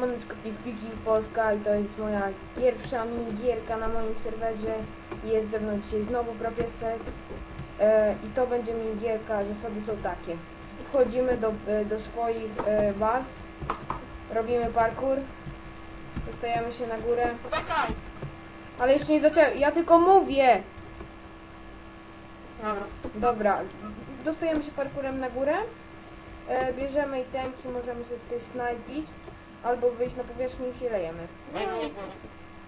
Siemaneczko, Viking Polska i to jest moja pierwsza minigierka na moim serwerze. Jest ze mną dzisiaj znowu propiesek e, i to będzie minigierka, zasady są takie. Wchodzimy do, e, do swoich e, baz, robimy parkour, dostajemy się na górę, ale jeszcze nie zacząłem, ja tylko mówię! Dobra. Dobra, dostajemy się parkurem na górę, e, bierzemy itemki, możemy sobie tutaj snajpić, albo wyjść na powierzchnię i się lejemy. Nie, nie.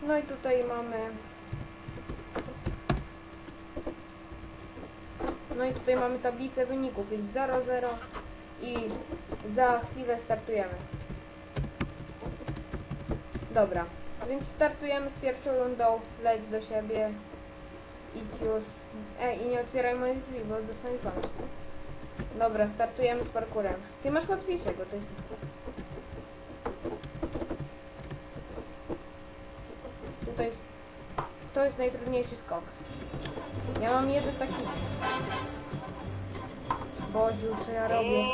No i tutaj mamy... No i tutaj mamy tablicę wyników, jest 0-0 i za chwilę startujemy. Dobra, więc startujemy z pierwszą rundą, leć do siebie, idź już. Ej, i nie otwieraj moich drzwi, bo dostaniesz pan. Dobra, startujemy z parkurem. Ty masz łatwiejszego, to jest... Tutaj jest... To jest najtrudniejszy skok. Ja mam jeden taki... Boziu, co ja robię?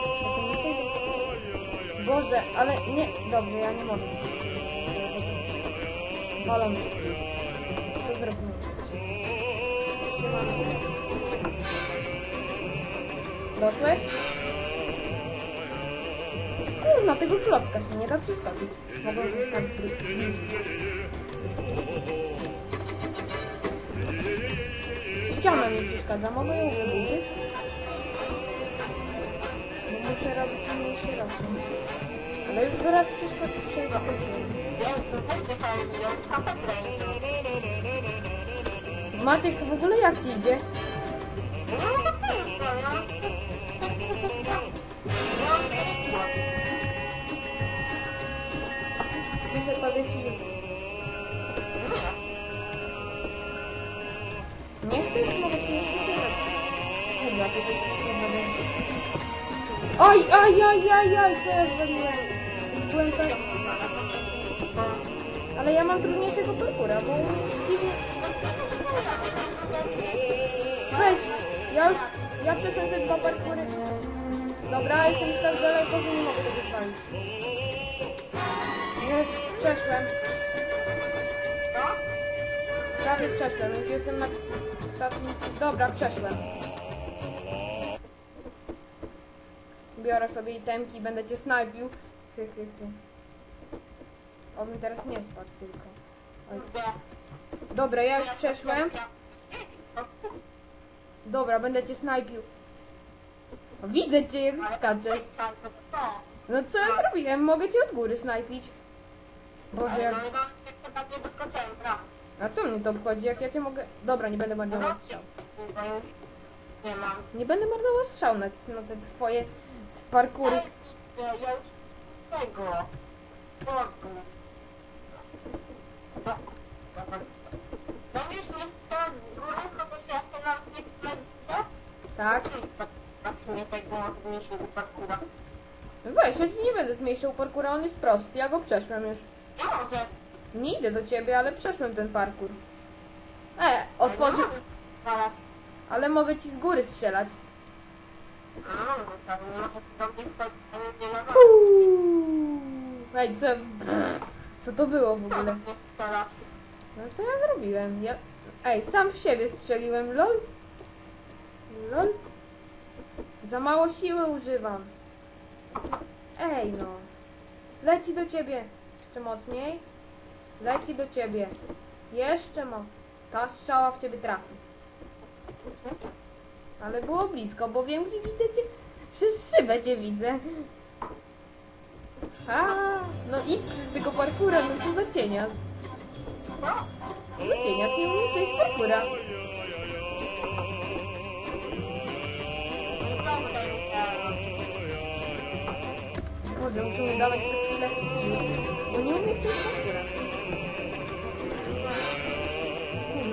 To Boże, ale nie... Dobrze, ja nie mogę. Balon. Co zrobimy? Doszłeś? Kurna, tego klocka się nie da przeskoczyć. Mogę zostawić bliżej. Ściana mi przeszkadza, mogę ją wyburzyć? Bo muszę robić mniejszy rozmiar. Ale już go raz przeszkodziłem. Wiem, to będzie fajnie. Ja trochę kręcę. Maciek, w ogóle jak ci idzie? Piszę tobie film. Oj, oj, oj, oj, oj, co ja zrobiłem? Tak... Ale ja mam trudniejszego parkura, bo dziwnie... Weź, ja już... Ja przeszłem te dwa parkury. Dobra, jestem już tak daleko, że nie mogę tego zwalić. Jest, przeszłem. No, Prawie przeszłem, już jestem na ostatnim... Dobra, przeszłem. Biorę sobie itemki i będę cię snajpił. Hy, hy, teraz nie spadł tylko. Oj. Dobra, ja już przeszłem. Dobra, będę cię snajpił. Widzę cię jak skaczesz. No co ja zrobiłem? Mogę cię od góry snajpić. Boże, jak... no, no, tak nie? A co mnie to obchodzi, jak ja cię mogę... Dobra, nie będę marnował strzał. Bo nie mam. Nie będę marnował strzał na, na te twoje z parkury. Ale ja już tego. Bogu. No, no wiesz, wiesz co, górę kogoś ja chcę na tym Tak? A w sumie tego mniejszego parkura. No Weź, ja ci nie będę zmniejszał parkura, on jest prosty, ja go przeszłem już. Ja może. Nie idę do ciebie, ale przeszłem ten parkur. E, otworzył, Ale, ale mogę ci z góry strzelać. no Uuu. Ej, co... Co to było w ogóle? No co ja zrobiłem? Ja... Ej, sam w siebie strzeliłem, lol. Lol. Za mało siły używam. Ej no. Leci do ciebie. Jeszcze mocniej. Leci do ciebie. Jeszcze mo. Ta strzała w ciebie trafi. Ale było blisko, bo wiem gdzie widzę cię. Przez szybę cię widzę. A, no i z tego parkura, no co za cienia. Co za cienia, nie umiem przejść parkura. Boże, muszę mu dawać co chwilę Bo nie umiem przejść parkura.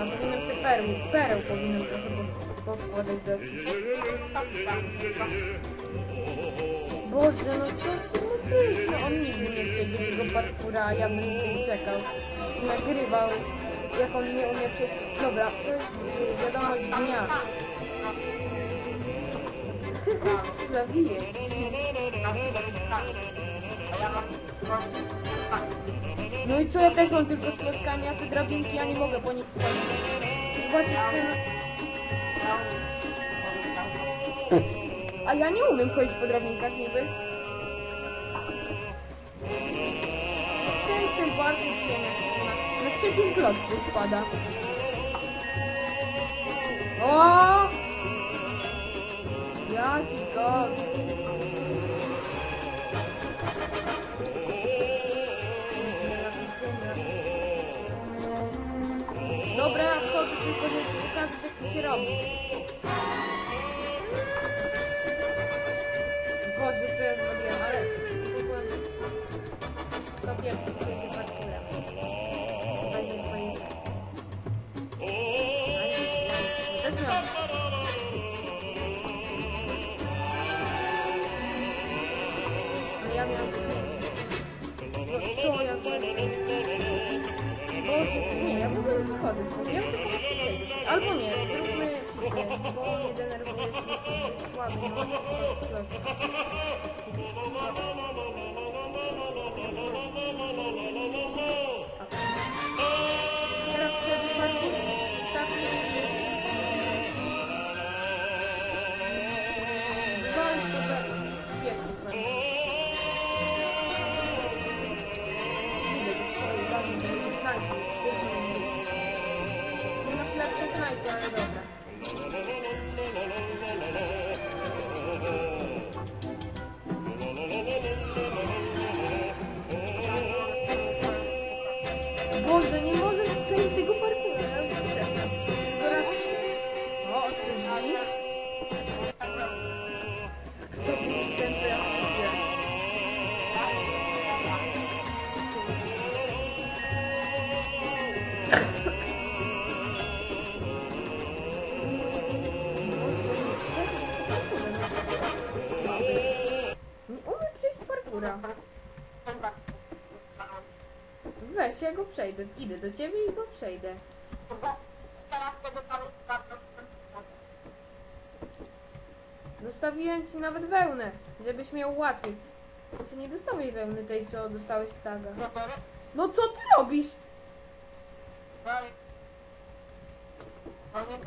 Kurno, powinienem sobie pereł, pereł powinienem trochę po- powkładać do Boże, no co ty mówisz? No on nigdy nie przejdzie tego parkura, a ja będę czekał i nagrywał, jak on nie umie przejść. Dobra, to jest y, wiadomość dnia. Tak. No i co, ja też mam tylko z a te drabinki ja nie mogę po nich wchodzić. Ja umiem. A ja nie umiem chodzić po drabinkach niby. Przez ten bardzo przyjemna. Na trzecim klocku spada. O! Jaki gość! Żeby ci pokazać jak przejdę. Idę do ciebie i go przejdę. Teraz tego tam jest bardzo Zostawiłem ci nawet wełnę, żebyś miał łatwiej. Ty nie dostałeś wełny tej, co dostałeś z taga. No co ty robisz? No nie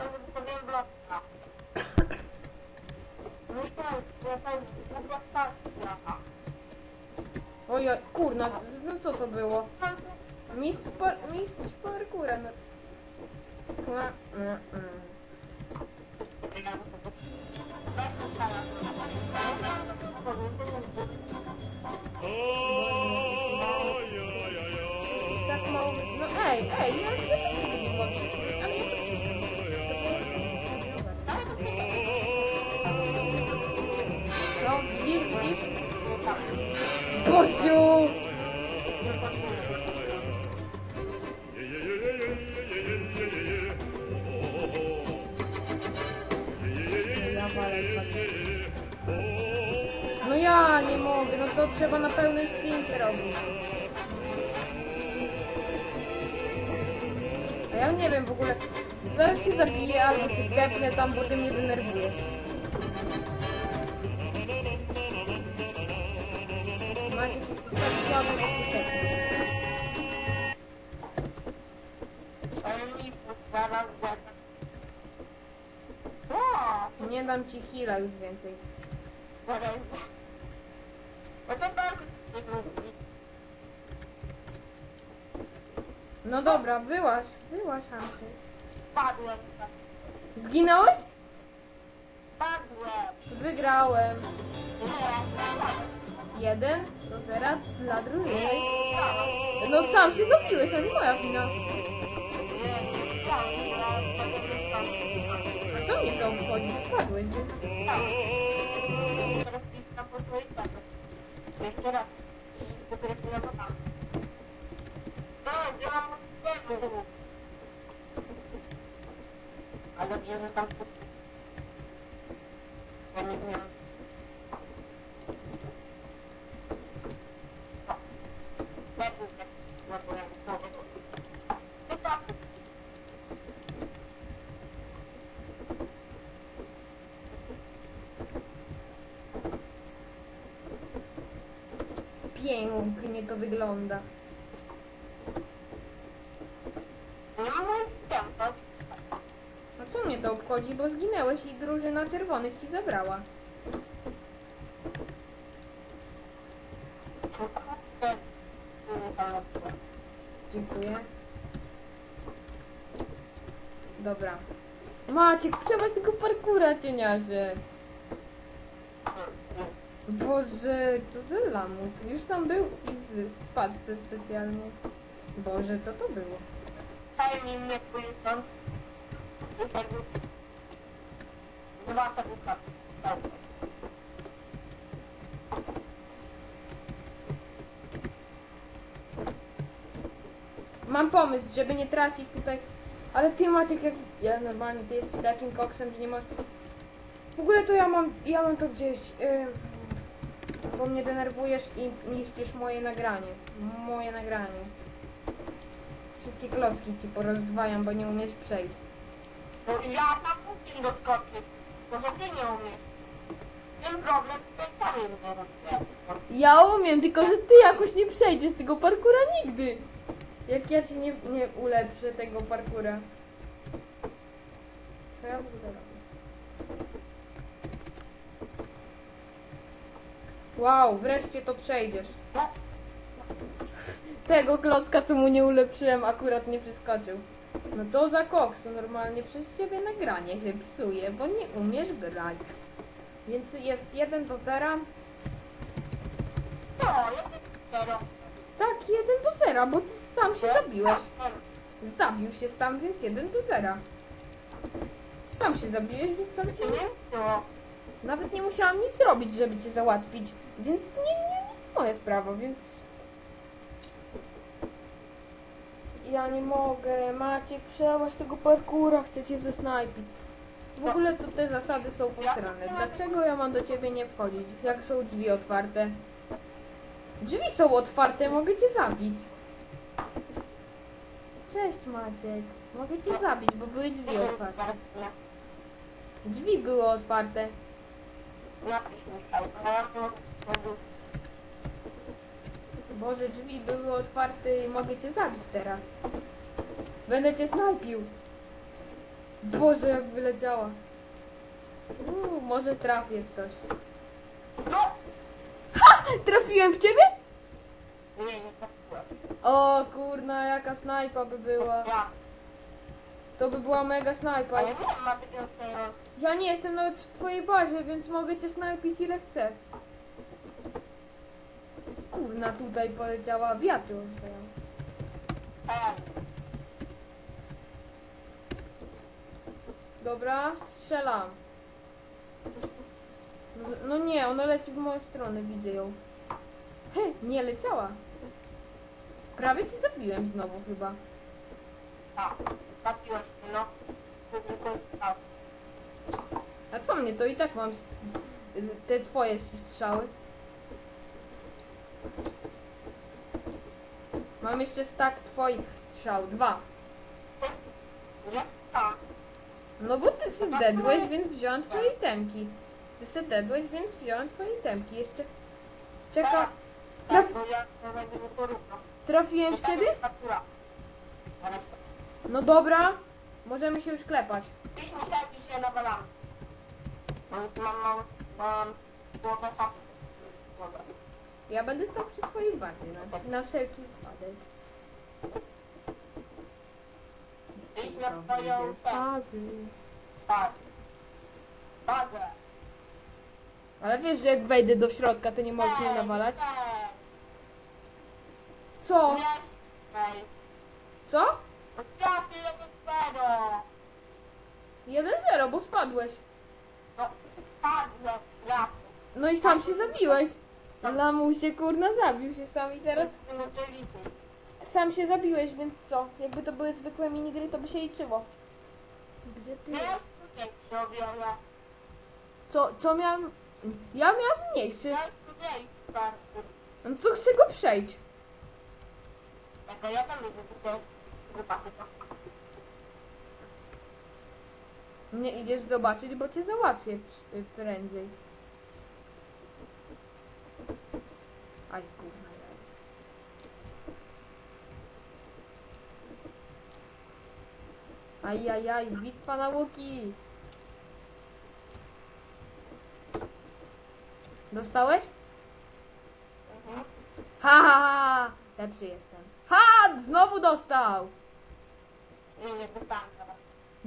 trzeba na pełnym spincie robić. A ja nie wiem w ogóle, zaraz się zabiję albo cię depnę tam, bo ty mnie denerwujesz. Macie coś słabe, że się depnę. Nie dam ci heala już więcej. Zaraz. No dobra, wyłaź, wyłaź Hansy. Padłem. Zginąłeś? Padłem. Wygrałem. Jeden do zera dla drużyny. No sam się zabiłeś, a nie moja wina. A co mnie to obchodzi? Spadłeś. Teraz piszczam po pracy. Jeszcze raz. I dopiero się ja podam. No, ja mam też Ale dobrze, że tam... Ja nie wiem. Lepiej, jak ja byłem No tak. Pięć. pięknie to wygląda. No co mnie to obchodzi, bo zginęłeś i drużyna czerwonych ci zabrała. Dziękuję. Dobra. Maciek, trzeba tego parkura cieniasie. Boże, co za lamus. Już tam był i z, spadł se specjalnie. Boże, co to było? Fajnie mnie pójdą. Jest jakby... Dwa serduszka. Mam pomysł, żeby nie trafić tutaj. Ale ty Maciek, jak ja normalnie ty jesteś takim koksem, że nie masz. W ogóle to ja mam. Ja mam to gdzieś. Bo mnie denerwujesz i niszczysz moje nagranie. Moje nagranie. Wszystkie klocki ci porozdwajam, bo nie umiesz przejść. Bo ja tam muszę doskoczyć. Bo że ty nie umiesz. Ten problem tutaj sami nie rozumiem. Ja umiem, tylko że ty jakoś nie przejdziesz tego parkura nigdy. Jak ja ci nie, nie ulepszę tego parkura. Co ja w ogóle robię? Wow, wreszcie to przejdziesz. Tego klocka, co mu nie ulepszyłem, akurat nie przeskoczył. No co za koks, to normalnie przez ciebie nagranie się psuje, bo nie umiesz grać. Więc jest jeden do zera. Tak, jeden do zera, bo ty sam się zabiłeś. Zabił się sam, więc jeden do zera. Sam się zabiłeś, więc nie? No. Nawet nie musiałam nic robić, żeby cię załatwić. Więc nie, nie, nie moja sprawa, więc... Ja nie mogę. Maciek, przełamać tego parkura, chcę cię zesnajpić. W ogóle to te zasady są posrane. Dlaczego ja mam do ciebie nie wchodzić, jak są drzwi otwarte? Drzwi są otwarte, mogę cię zabić. Cześć Maciek. Mogę cię zabić, bo były drzwi otwarte. Drzwi były otwarte. Napisz mi. Boże, drzwi były otwarte i mogę cię zabić teraz. Będę cię snajpił. Boże, jak wyleciała. Uuu, może trafię w coś. No! Trafiłem w ciebie? Nie, nie trafiłem. O kurna, jaka snajpa by była. To by była mega snajpa. Ale nie ma swojego... Ja nie jestem nawet w twojej bazie, więc mogę cię snajpić ile chcę. Kurna, tutaj poleciała wiatru. Dobra, strzelam. No, nie, ona leci w moją stronę, widzę ją. He, nie leciała. Prawie cię zabiłem znowu chyba. Tak. Mnie, no. To tylko jest tak. A co mnie, to i tak mam te twoje strzały. Mam jeszcze stak twoich strzał, dwa. No bo ty se dedłeś, więc wziąłem twoje itemki. Ty se dedłeś, więc wziąłem twoje itemki. Jeszcze... Czeka... Traf... Trafiłem w ciebie? No dobra. Możemy się już klepać. Się. Bo już mam mało... Mam... Głowę fa... Dobra. Ja będę stał przy swojej bazie, na, na wszelki wypadek. Idź na swoją... z bazy. Tak. Bazę. Ale wiesz, że jak wejdę do środka, to nie możesz mnie nawalać? Co? Co? Ja ty jeden zero. 1-0, bo spadłeś. No. Ja. No i sam się zabiłeś. Lamusie kurna zabił się sam i teraz sam się zabiłeś, więc co? Jakby to były zwykłe minigry, to by się liczyło. Gdzie ty? Ja. Co, co miałem? Ja miałem mniejszy. Ja tutaj starszy. No to chcę go przejść. Jako ja tam widzę tutaj wypadek. Nie idziesz zobaczyć, bo cię załatwię prędzej. Aj, kurwa. Ajajaj, bitwa na łuki! Dostałeś? Mhm. Ha, ha, ha! Lepszy jestem. Ha! Znowu dostał! Nie, nie.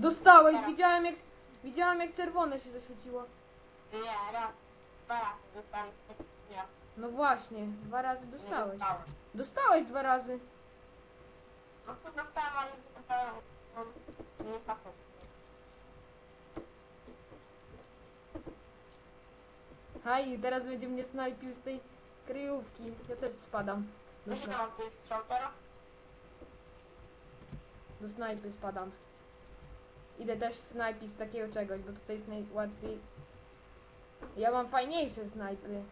Dostałeś! Widziałem jak, widziałem jak czerwone się zaświeciło. Nie, raz, dwa razy dostałem. Nie, No właśnie, dwa razy nie dostałeś. dostałem. Dostałeś dwa razy. No to dostałem, ale nie dostałem. no, Nie pasowało. Haj, teraz będzie mnie snajpił z tej kryjówki. Ja też spadam. Do, Wiesz, sna- mam strzał teraz? do snajpy spadam. Idę też snajpić z takiego czegoś, bo tutaj jest najłatwiej. Ja mam fajniejsze snajpy.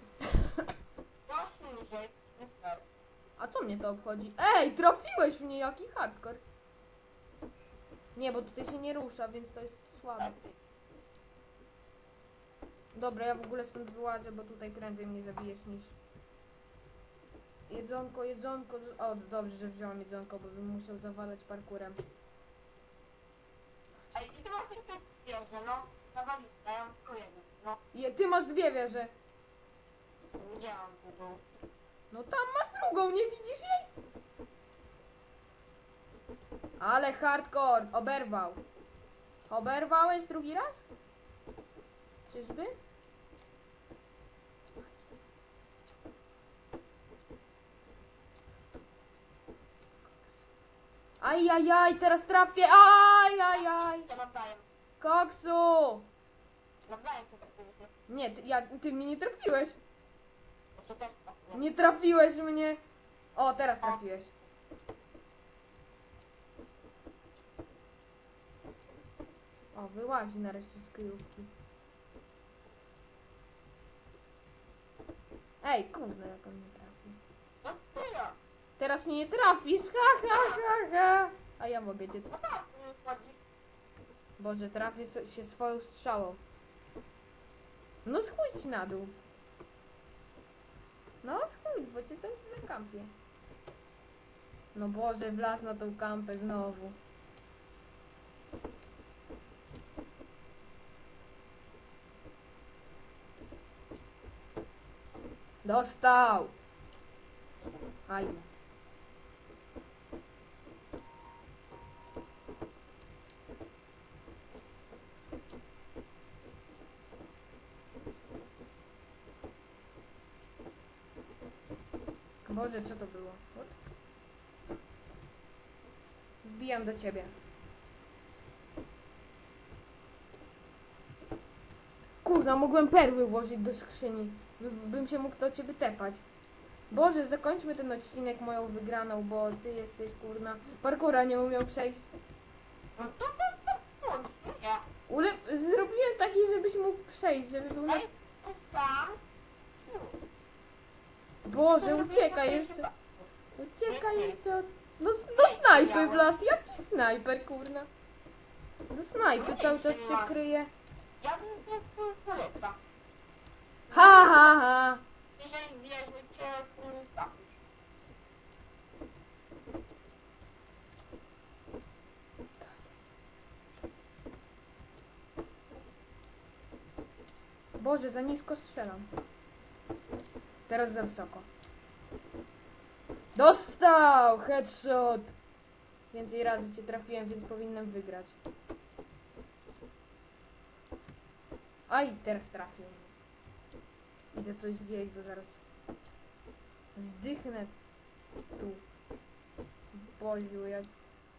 A co mnie to obchodzi? Ej, trafiłeś mnie, jaki hardcore. Nie, bo tutaj się nie rusza, więc to jest słabe. Dobra, ja w ogóle stąd wyłażę, bo tutaj prędzej mnie zabijesz niż... Jedzonko, jedzonko... O, dobrze, że wziąłem jedzonko, bo bym musiał zawalać parkurem. Ej, i ty zwierzę, no. Zawalić, ja mam tylko jedno. No, Je, ty masz dwie wieże. gdzie mam drugą? No tam masz drugą, nie widzisz jej? Ale hardcore, oberwał. Oberwałeś drugi raz? Czyżby? Ajajaj, teraz trafię. Ajajaj. Co? Koksu! Nie, ty, ja, ty mnie nie trafiłeś. Nie trafiłeś mnie. O, teraz trafiłeś. O, wyłazi nareszcie z kryjówki. Ej, kurde, jak on nie trafi. Teraz mnie nie trafisz, ha, ha, ha, ha. A ja mogę cię... No. Boże, trafię się swoją strzałą. No schódź na dół. No schódź, bo cię coś na kampie. No Boże, wlazł na tą kampę znowu. Dostał! Fajnie. Boże, co to było? Wbijam do ciebie. Kurna, mogłem perły włożyć do skrzyni. By, bym się mógł do ciebie tepać. Boże, zakończmy ten odcinek moją wygraną, bo ty jesteś kurna. Parkura nie umiał przejść. Ule zrobiłem taki, żebyś mógł przejść, żeby był na... Boże, uciekaj jeszcze. Uciekaj jeszcze. No, no snajpy w las, jaki snajper, kurna? No snajpy cały czas się kryje. Ja bym polecam. Ha, ha, ha. Nie. Boże, za nisko strzelam. Teraz za wysoko. Dostał! Headshot! Więcej razy cię trafiłem, więc powinienem wygrać. Aj, teraz trafił. Idę coś zjeść, bo zaraz zdychnę tu. Boziu, jak...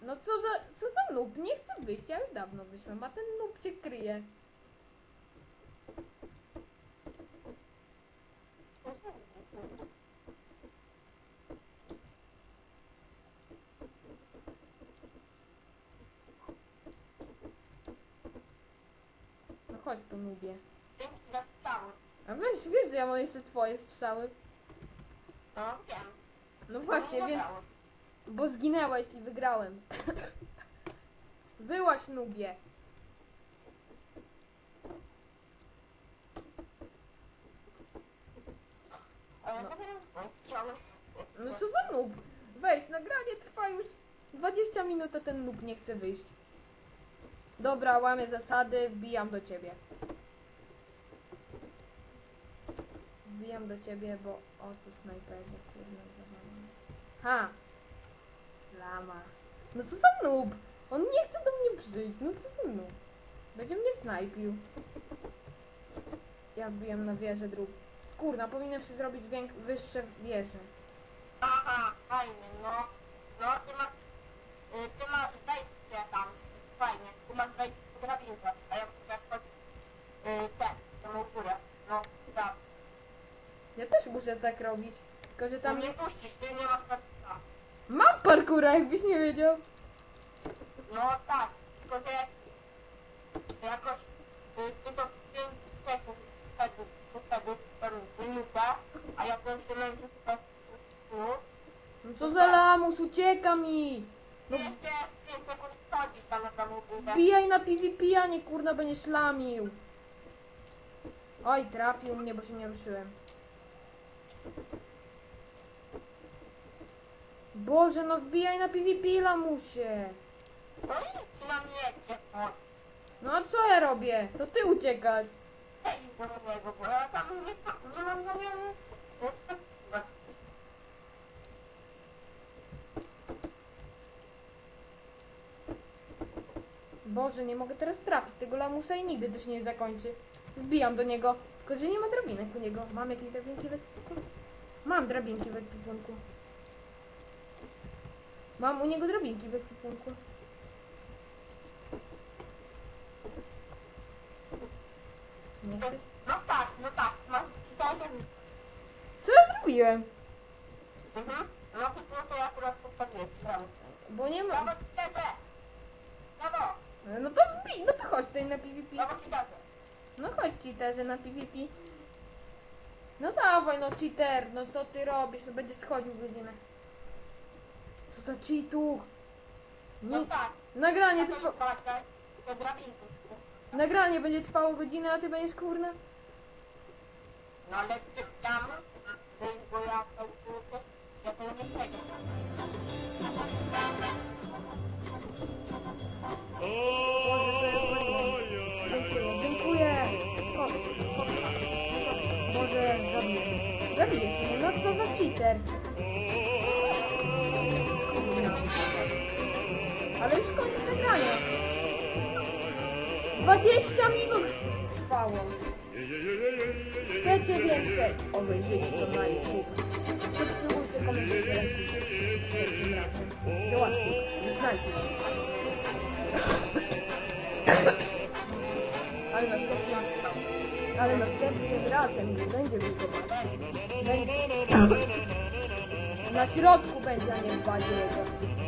No co za, co za noob? Nie chcę wyjść, ja już dawno wyszłem, a ten noob cię kryje. No chodź tu, nubie. Dzięki za. A weź, wiesz, że ja mam jeszcze twoje strzały. No wiem. No właśnie, No, więc... Bo zginęłeś i wygrałem. Wyłaś, nubie. No. No co za noob? Weź, nagranie trwa już 20 minut, a ten noob nie chce wyjść. Dobra, łamię zasady, wbijam do ciebie. Wbijam do ciebie, bo o to snajperze, zawalone. Ha! Lama. No co za noob? On nie chce do mnie przyjść, no co za noob? Będzie mnie snajpił. Ja wbijam na wieżę drugą. Kurna, powinienem się zrobić więk- wyższe wieże. Aha, fajnie, no. No, ty masz, y, ty masz wejście tam, fajnie. Ty masz wejście w drabinkę, a ja muszę wchodzić y, te, tą górę. No, tak. Ja też muszę tak robić. Tylko, że Tam tam nie puścisz, ty nie masz parkura. Mam parkura, jakbyś nie wiedział. No tak, tylko że jakoś y, ty to 5 sekund wtedy, wtedy, a ja tu. No co za lamus, ucieka mi. No. Jeszcze 5 sekund wchodzisz tam na samą górę. Wbijaj na PvP, a nie kurna będziesz lamił. Oj, trafił mnie, bo się nie ruszyłem. Boże, no wbijaj na PvP, lamusie. No i przynajmniej jedzie, chodź. No a co ja robię? To ty uciekasz. Boże, nie mogę teraz trafić tego lamusa i nigdy to się nie zakończy. Wbijam do niego, tylko że nie ma drabinek u niego. Mam jakieś drabinki w? Mam drabinki w ekwipunku. Mam u niego drabinki w ekwipunku. Nie chcesz? No tak, no tak, masz czytanie. Co ja zrobiłem? Mhm. No to to, to ja akurat postawiłem, brawo. Bo nie Brawo ma... ci dadzę. Brawo, No to wbij, no to chodź tutaj na PvP. brawo ci dadzę. No chodź cheaterze na PvP. No dawaj no cheater, no co ty robisz? No będzie schodził godzinę. Co za cheatuch? No Nie, tak, nagranie, to trwa, patrzę, to drabinki. Nagranie będzie trwało godzinę, a ty będziesz kurna? No ale ty tam, bo ja to uczę, ja to nie przejdę. Dziękuję, dziękuję. O, Boże, zabiję. Zabijesz mnie, no co za cheater? Ale już koniec nagrania. 20 minut trwało. Chcecie więcej? Obejrzyjcie na YouTube. Subskrybujcie, komentujcie. Tym razem załatwił, znajdzie. Ale następna, ale następnym razem nie będzie wychować. Będzie... Na środku będzie, a nie w bazie.